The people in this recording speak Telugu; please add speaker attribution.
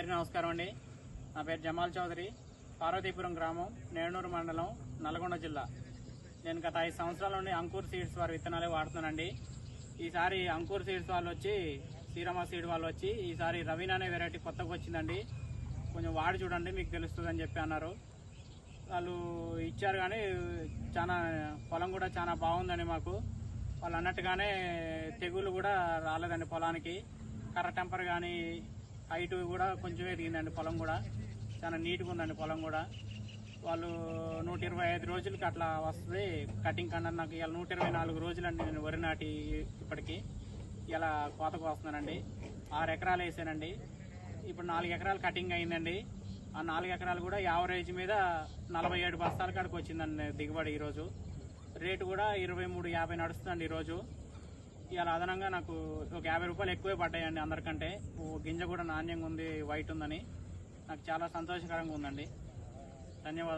Speaker 1: అందరికీ నమస్కారం అండి. నా పేరు జమాల్ చౌదరి పార్వతీపురం గ్రామం నేడనూరు మండలం నల్గొండ జిల్లా. నేను గత ఐదు సంవత్సరాల నుండి అంకూర్ సీడ్స్ వారి విత్తనాలే వాడుతున్నానండి. ఈసారి అంకూర్ సీడ్స్ వాళ్ళు వచ్చి శ్రీరామ సీడ్ వాళ్ళు వచ్చి ఈసారి రవీనా అనే వెరైటీ కొత్తగా వచ్చిందండి. కొంచెం వాడి చూడండి మీకు తెలుస్తుందని చెప్పి అన్నారు. వాళ్ళు ఇచ్చారు కానీ చాలా పొలం కూడా చాలా బాగుందండి మాకు. వాళ్ళు అన్నట్టుగానే తెగులు కూడా రాలేదండి పొలానికి. కర్ర టెంపర్ కానీ హైట్ కూడా కొంచెం ఎదిగిందండి పొలం కూడా. చాలా నీట్గా ఉందండి పొలం కూడా. వాళ్ళు నూట ఇరవై ఐదు రోజులకి అట్లా వస్తుంది. కటింగ్ కన్నా నాకు ఇలా నూట ఇరవై నాలుగు రోజులండి నేను వరి నాటి ఇప్పటికి. ఇలా కోతకు వస్తున్నానండి. ఆరు ఎకరాలు వేసానండి. ఇప్పుడు నాలుగు ఎకరాలు కటింగ్ అయిందండి. ఆ నాలుగు ఎకరాలు కూడా యావరేజ్ మీద నలభై ఏడు బస్తాల కాడికి వచ్చిందండి దిగుబడి ఈరోజు. రేటు కూడా ఇరవై మూడు యాభై నడుస్తుందండి ఈరోజు. ఇలా అదనంగా నాకు ఒక యాభై రూపాయలు ఎక్కువే పడ్డాయండి అందరికంటే. ఓ గింజ కూడా నాణ్యంగా ఉంది వైట్ ఉందని. నాకు చాలా సంతోషకరంగా ఉందండి. ధన్యవాదాలు.